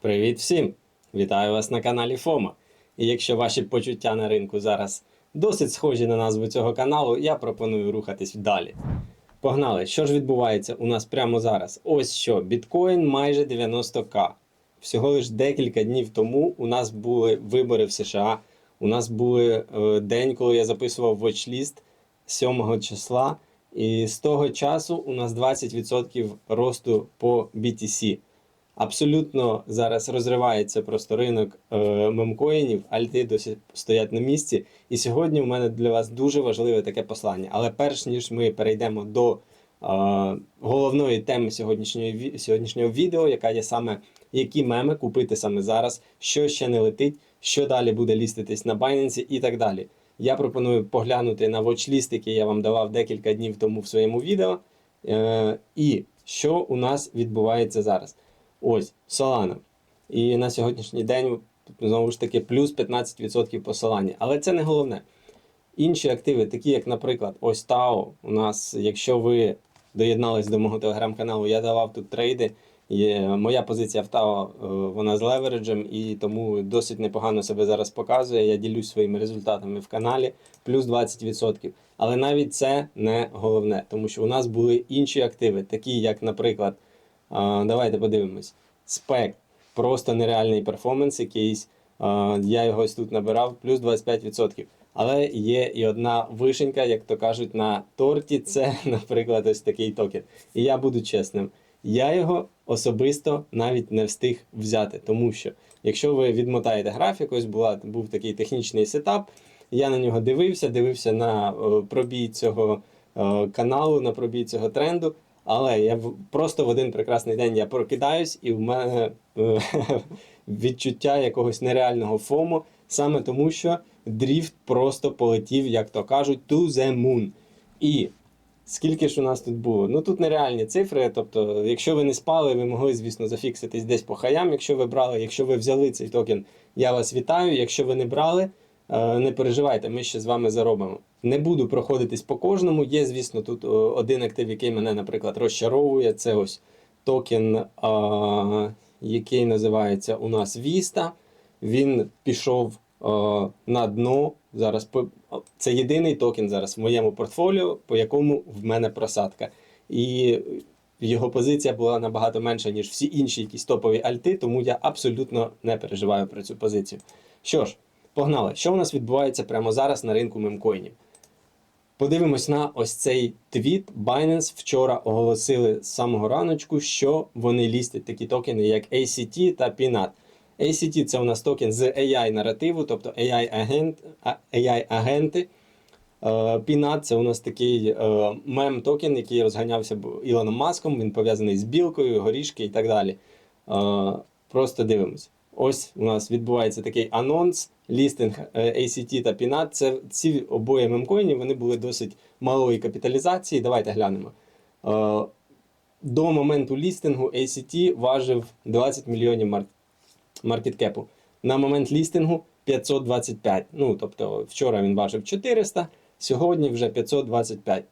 Привіт всім! Вітаю вас на каналі Фома. І якщо ваші почуття на ринку зараз досить схожі на назву цього каналу, я пропоную рухатись далі. Погнали! Що ж відбувається у нас прямо зараз? Ось що, біткоін майже 90к. Всього лиш декілька днів тому у нас були вибори в США. У нас були е, день, коли я записував watchlist 7 числа. І з того часу у нас 20% росту по BTC. Абсолютно зараз розривається просто ринок е, мемкоїнів, альти досі стоять на місці. І сьогодні у мене для вас дуже важливе таке послання. Але перш ніж ми перейдемо до е, головної теми сьогоднішньої ві- сьогоднішнього відео, яка є саме які меми купити саме зараз, що ще не летить, що далі буде ліститись на Binance і так далі. Я пропоную поглянути на watchlist, який я вам давав декілька днів тому в своєму відео. Е, і що у нас відбувається зараз. Ось Solana. І на сьогоднішній день знову ж таки плюс 15% посилання. Але це не головне. Інші активи, такі як, наприклад, ось TAO, у нас, якщо ви доєднались до мого телеграм-каналу, я давав тут трейди. Є, моя позиція в TAO, е, вона з левереджем, і тому досить непогано себе зараз показує. Я ділюсь своїми результатами в каналі, плюс 20%. Але навіть це не головне, тому що у нас були інші активи, такі як, наприклад, давайте подивимось. Спек. Просто нереальний перформанс якийсь. Я його ось тут набирав, плюс 25%. Але є і одна вишенька, як то кажуть, на торті. Це, наприклад, ось такий токен. І я буду чесним. Я його особисто навіть не встиг взяти, тому що якщо ви відмотаєте графік, ось була, був такий технічний сетап. Я на нього дивився, дивився на е, пробій цього е, каналу, на пробій цього тренду. Але я просто в один прекрасний день я прокидаюсь, і в мене е, відчуття якогось нереального фому, саме тому, що дріфт просто полетів, як то кажуть, to the moon. І скільки ж у нас тут було? Ну тут нереальні цифри. Тобто, якщо ви не спали, ви могли, звісно, зафікситись десь по хаям, якщо ви брали, якщо ви взяли цей токен, я вас вітаю. Якщо ви не брали, Не переживайте, ми ще з вами заробимо. Не буду проходитись по кожному. Є, звісно, тут е, один актив, який мене, наприклад, розчаровує. Це ось токен, а, який називається у нас Vista. Він пішов на дно. Зараз це єдиний токен зараз в моєму портфоліо, по якому в мене просадка. І його позиція була набагато менша, ніж всі інші якісь топові альти, тому я абсолютно не переживаю про цю позицію. Що ж, Погнали. Що у нас відбувається прямо зараз на ринку мемкоїнів? Подивимось на ось цей твіт. Binance вчора оголосили з самого раночку, що вони лістять такі токени, як ACT та PNAT. ACT це у нас токен з AI наративу, тобто AI агент, AI. Е, PNAT це у нас такий е, мем токен, який розганявся Ілоном Маском. Він пов'язаний з білкою, горішки і так далі. Е, Просто дивимось. Ось у нас відбувається такий анонс, лістинг е, ACT та PNAT. Це ці обоє мемкоїні, вони були досить малої капіталізації. Давайте глянемо. Е, До моменту лістингу ACT важив 20 мільйонів маркеткепу. На момент лістингу 525. Ну, тобто, вчора він важив 400, сьогодні вже 525.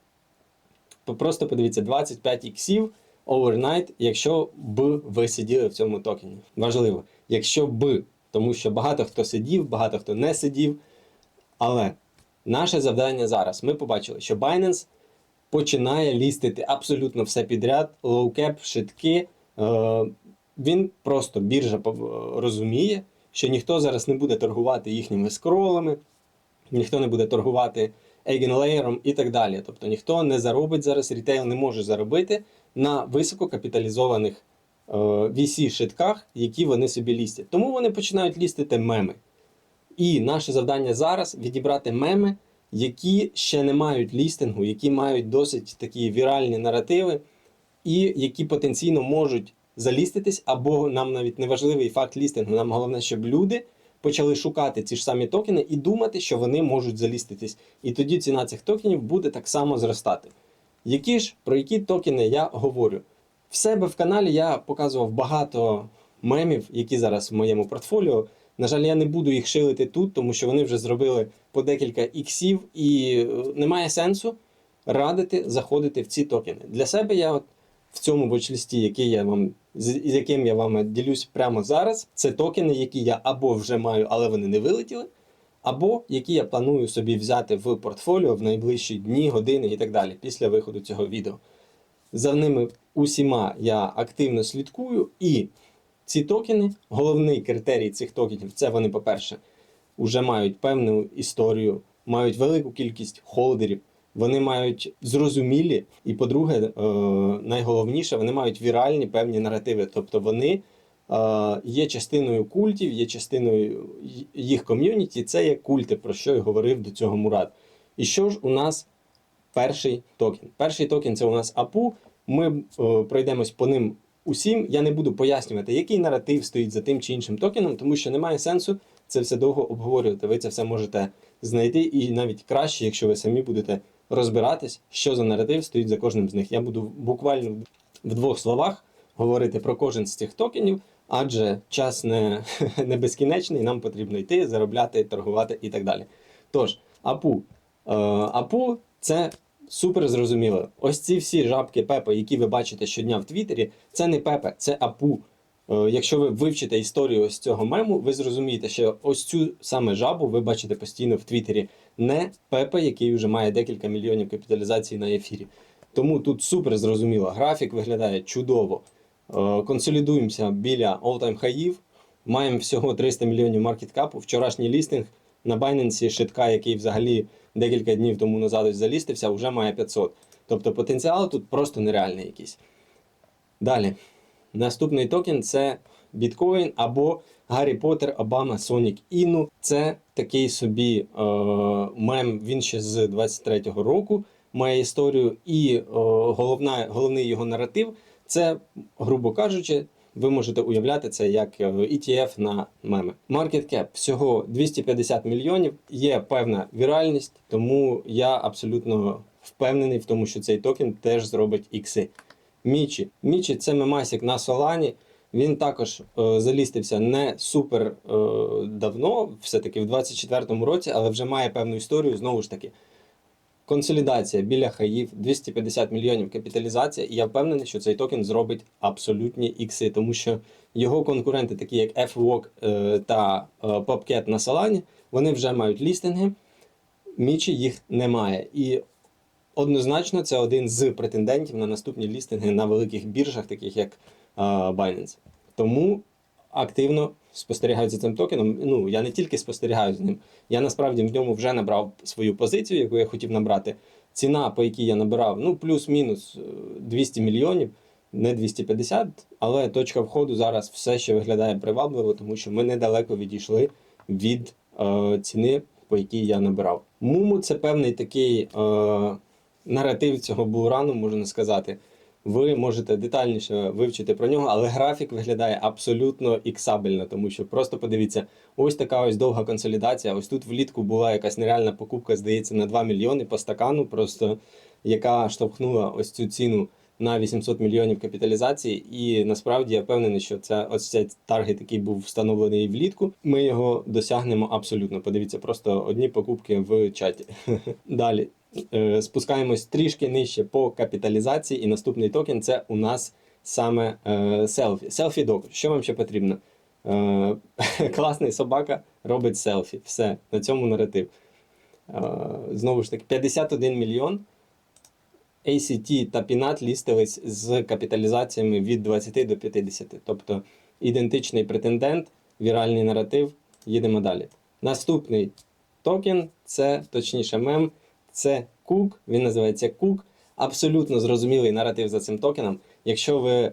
Просто подивіться, 25 іксів overnight, якщо б ви сиділи в цьому токені. Важливо, якщо б, тому що багато хто сидів, багато хто не сидів. Але наше завдання зараз ми побачили, що Binance починає лістити абсолютно все підряд, лоукеп, шитки. Е, він просто біржа розуміє, що ніхто зараз не буде торгувати їхніми скролами, ніхто не буде торгувати ейгенлеєром і так далі. Тобто ніхто не заробить зараз, рітейл не може заробити на висококапіталізованих е, VC-шитках, які вони собі лістять. Тому вони починають лістити меми. І наше завдання зараз відібрати меми, які ще не мають лістингу, які мають досить такі віральні наративи, і які потенційно можуть заліститись, або нам навіть не важливий факт лістингу. Нам головне, щоб люди почали шукати ці ж самі токени і думати, що вони можуть заліститись. І тоді ціна цих токенів буде так само зростати. Які ж про які токени я говорю? В себе в каналі я показував багато мемів, які зараз в моєму портфоліо. На жаль, я не буду їх шилити тут, тому що вони вже зробили по декілька іксів, і е, немає сенсу радити заходити в ці токени. Для себе я от в цьому watchlist, який я вам з яким я вам ділюсь прямо зараз, це токени, які я або вже маю, але вони не вилетіли, або які я планую собі взяти в портфоліо в найближчі дні, години і так далі після виходу цього відео. За ними усіма я активно слідкую, і ці токени, головний критерій цих токенів це вони, по-перше, вже мають певну історію, мають велику кількість холдерів. Вони мають зрозумілі, і по-друге, е, найголовніше, вони мають віральні певні наративи. Тобто вони е, є частиною культів, є частиною їх ком'юніті. Це є культи, про що я говорив до цього Мурат. І що ж у нас перший токен? Перший токен це у нас АПУ. Ми е, пройдемось по ним усім. Я не буду пояснювати, який наратив стоїть за тим чи іншим токеном, тому що немає сенсу це все довго обговорювати. Ви це все можете знайти, і навіть краще, якщо ви самі будете розбиратись, що за наратив стоїть за кожним з них. Я буду буквально в двох словах говорити про кожен з цих токенів, адже час не, не безкінечний, нам потрібно йти, заробляти, торгувати і так далі. Тож, АПУ. Е, АПУ це супер зрозуміло. Ось ці всі жабки Пепа, які ви бачите щодня в Твіттері, це не Пепе, це АПУ. Е, Якщо ви вивчите історію ось цього мему, ви зрозумієте, що ось цю саме жабу ви бачите постійно в Твіттері, не Пепе, який вже має декілька мільйонів капіталізації на ефірі. Тому тут супер зрозуміло. Графік виглядає чудово. Е, Консолідуємося біля all-time хаїв. Маємо всього 300 мільйонів маркеткапу. Вчорашній лістинг на Binance шитка, який взагалі декілька днів тому назад залістився, вже має 500. Тобто потенціал тут просто нереальний якийсь. Далі. Наступний токен це біткоін або Гаррі Поттер, Обама, Сонік Іну. Це такий собі е, мем. Він ще з 23-го року має історію, і е, головна, головний його наратив це, грубо кажучи, ви можете уявляти це як е, ETF на меми. Market cap всього 250 мільйонів. Є певна віральність, тому я абсолютно впевнений в тому, що цей токен теж зробить ікси. Мічі. Мічі це мемасік на Солані. Він також е, залістився не супер е, давно, все-таки в 24-му році, але вже має певну історію. Знову ж таки, консолідація біля хаїв, 250 мільйонів капіталізація. І я впевнений, що цей токен зробить абсолютні ікси, тому що його конкуренти, такі як FWOC е, та е, PopCat на Solana, вони вже мають лістинги. Мічі їх немає. І однозначно це один з претендентів на наступні лістинги на великих біржах, таких як е, Binance. Тому активно спостерігаю за цим токеном. Ну, я не тільки спостерігаю з ним, я насправді в ньому вже набрав свою позицію, яку я хотів набрати. Ціна, по якій я набирав, ну, плюс-мінус е, 200 мільйонів, не 250, але точка входу зараз все ще виглядає привабливо, тому що ми недалеко відійшли від е, ціни, по якій я набирав. Муму це певний такий е, наратив цього булрану, можна сказати. Ви можете детальніше вивчити про нього, але графік виглядає абсолютно іксабельно, тому що просто подивіться, ось така ось довга консолідація. Ось тут влітку була якась нереальна покупка, здається, на 2 мільйони по стакану, просто яка штовхнула ось цю ціну на 800 мільйонів капіталізації. І насправді я впевнений, що це ось цей таргет, який був встановлений влітку. Ми його досягнемо абсолютно. Подивіться, просто одні покупки в чаті. Далі. Е, Спускаємось трішки нижче по капіталізації, і наступний токен це у нас саме е, селфі. Селфі док. Що вам ще потрібно? Е, класний собака робить селфі. Все, на цьому наратив. Знову ж таки, 51 мільйон. ACT та Pinat лістились з капіталізаціями від 20 до 50. Тобто ідентичний претендент, віральний наратив. Їдемо далі. Наступний токен це точніше мем. Це Кук, він називається Кук. Абсолютно зрозумілий наратив за цим токеном. Якщо ви е,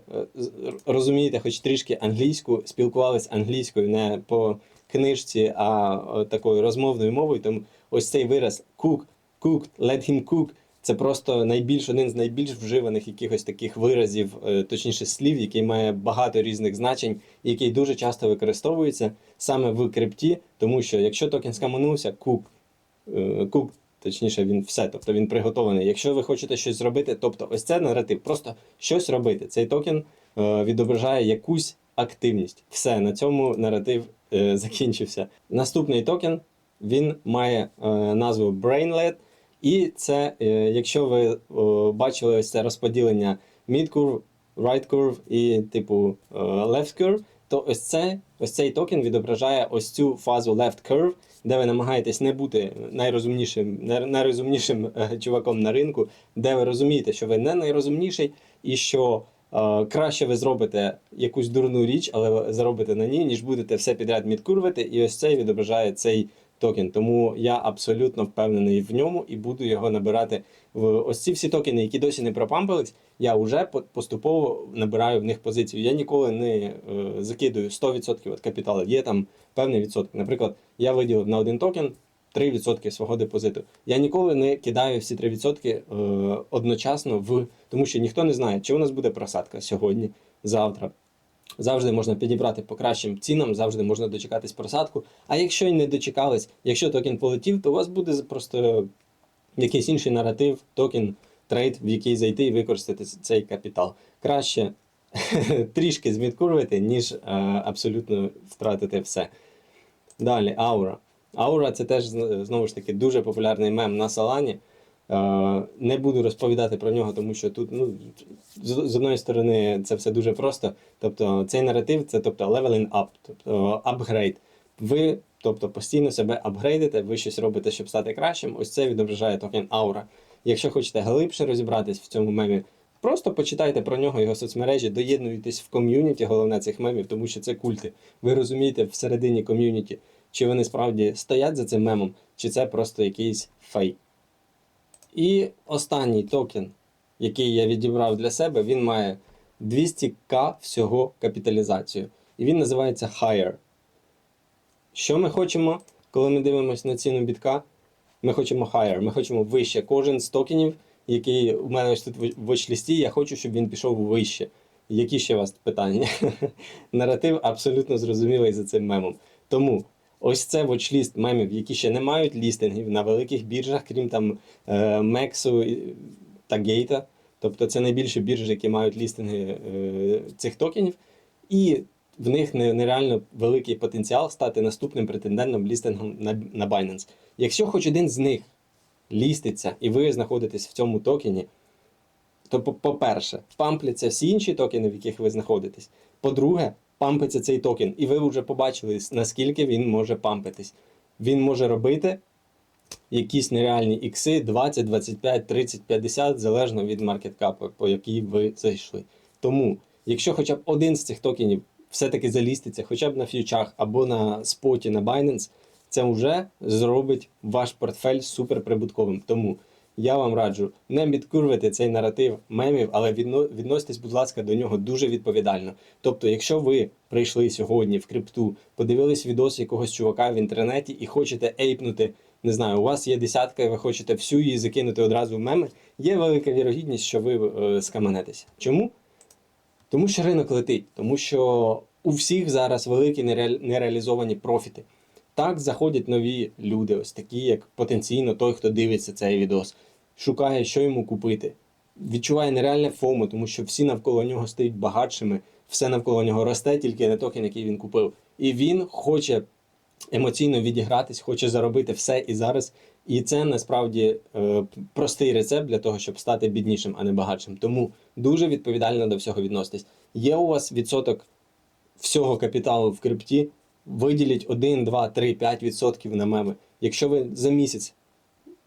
розумієте хоч трішки англійську, спілкувались англійською не по книжці, а е, такою розмовною мовою, тому ось цей вираз Cook, cooked, let him cook це просто найбільш один з найбільш вживаних якихось таких виразів, е, точніше слів, який має багато різних значень, який дуже часто використовується саме в крипті, тому що якщо токен скаманувся, кук, кук, точніше, він все, тобто він приготований. Якщо ви хочете щось зробити, тобто ось це наратив, просто щось робити. Цей токен е, відображає якусь активність. Все, на цьому наратив е, закінчився. Наступний токен він має е, назву Brainlet. І це, е, якщо ви о, бачили ось це розподілення Midcurve, right curve і типу е, left curve, то ось це, ось цей токен відображає ось цю фазу left curve, де ви намагаєтесь не бути найрозумнішим, най- найрозумнішим е, чуваком на ринку, де ви розумієте, що ви не найрозумніший і що е, краще ви зробите якусь дурну річ, але заробите на ній, ніж будете все підряд мідкурвити, і ось це відображає цей токен. Тому я абсолютно впевнений в ньому і буду його набирати в ось ці всі токени, які досі не пропампились. Я вже поступово набираю в них позицію. Я ніколи не е, закидую 100% від капіталу. Є там певний відсоток. Наприклад, я виділив на один токен 3% свого депозиту. Я ніколи не кидаю всі 3% е, одночасно в тому, що ніхто не знає, чи у нас буде просадка сьогодні, завтра. Завжди можна підібрати по кращим цінам, завжди можна дочекатись просадку. А якщо й не дочекались, якщо токен полетів, то у вас буде просто якийсь інший наратив, токен, трейд, в який зайти і використати цей капітал. Краще трішки зміткурвити, ніж е, абсолютно втратити все. Далі, аура. Аура це теж знову ж таки дуже популярний мем на Салані. Не буду розповідати про нього, тому що тут, ну, з одної сторони, це все дуже просто. Тобто, цей наратив це тобто leveling up, тобто апгрейд. Ви, тобто, постійно себе апгрейдите, ви щось робите, щоб стати кращим. Ось це відображає токен аура. Якщо хочете глибше розібратись в цьому мемі, просто почитайте про нього, його соцмережі, доєднуйтесь в ком'юніті, головне цих мемів, тому що це культи. Ви розумієте всередині ком'юніті, чи вони справді стоять за цим мемом, чи це просто якийсь фейк. І останній токен, який я відібрав для себе, він має 200к всього капіталізацію. І він називається Higher. Що ми хочемо, коли ми дивимося на ціну бітка? Ми хочемо higher, ми хочемо вище. Кожен з токенів, який у мене ось тут в watch-лісті, я хочу, щоб він пішов вище. Які ще у вас питання? Наратив абсолютно зрозумілий за цим мемом. Тому ось це watch-ліст мемів, які ще не мають лістингів на великих біржах, крім там Мексу та Гейта. Тобто це найбільші біржі, які мають лістинги е, цих токенів. І в них нереально великий потенціал стати наступним претендентом лістингом на Binance. Якщо хоч один з них ліститься, і ви знаходитесь в цьому токені, то, по-перше, пампляться всі інші токени, в яких ви знаходитесь. По-друге, пампиться цей токен, і ви вже побачили, наскільки він може пампитись. Він може робити якісь нереальні ікси 20, 25, 30, 50, залежно від маркеткапу, по якій ви зайшли. Тому, якщо хоча б один з цих токенів все-таки заліститься, хоча б на фьючах або на споті на Binance, це вже зробить ваш портфель суперприбутковим. Тому я вам раджу не відкурвати цей наратив мемів, але відно, відноситесь, будь ласка, до нього дуже відповідально. Тобто, якщо ви прийшли сьогодні в крипту, подивились відос якогось чувака в інтернеті і хочете ейпнути, не знаю, у вас є десятка, і ви хочете всю її закинути одразу в меми, є велика вірогідність, що ви е, скаманетеся. Чому? Тому що ринок летить, тому що у всіх зараз великі нере- нереалізовані профіти. Так заходять нові люди, ось такі, як потенційно той, хто дивиться цей відос, шукає, що йому купити. Відчуває нереальне фому, тому що всі навколо нього стають багатшими, все навколо нього росте, тільки не токен, який він купив. І він хоче емоційно відігратись, хоче заробити все і зараз. І це насправді е, простий рецепт для того, щоб стати біднішим, а не багатшим. Тому дуже відповідально до всього відноситесь. Є у вас відсоток всього капіталу в крипті, виділіть 1, 2, 3, 5 відсотків на меми. Якщо ви за місяць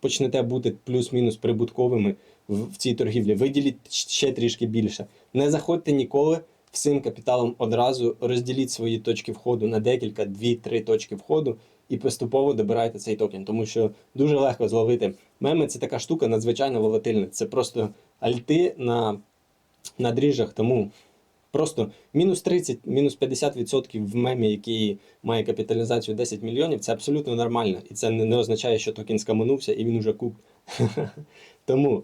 почнете бути плюс-мінус прибутковими в, цій торгівлі, виділіть ще трішки більше. Не заходьте ніколи всім капіталом одразу, розділіть свої точки входу на декілька, дві-три точки входу і поступово добирайте цей токен, тому що дуже легко зловити. Меми це така штука надзвичайно волатильна. Це просто альти на, на дріжджах, тому Просто мінус 30, мінус 50% в мемі, який має капіталізацію 10 мільйонів, це абсолютно нормально. І це не, означає, що токен скаманувся і він уже куп. Тому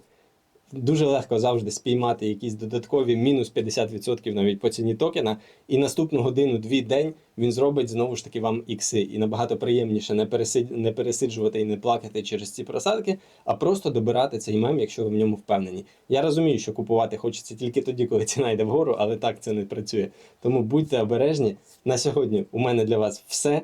дуже легко завжди спіймати якісь додаткові мінус 50% навіть по ціні токена. І наступну годину-дві день він зробить знову ж таки вам ікси. І набагато приємніше не, не пересиджувати і не плакати через ці просадки, а просто добирати цей мем, якщо ви в ньому впевнені. Я розумію, що купувати хочеться тільки тоді, коли ціна йде вгору, але так це не працює. Тому будьте обережні. На сьогодні у мене для вас все.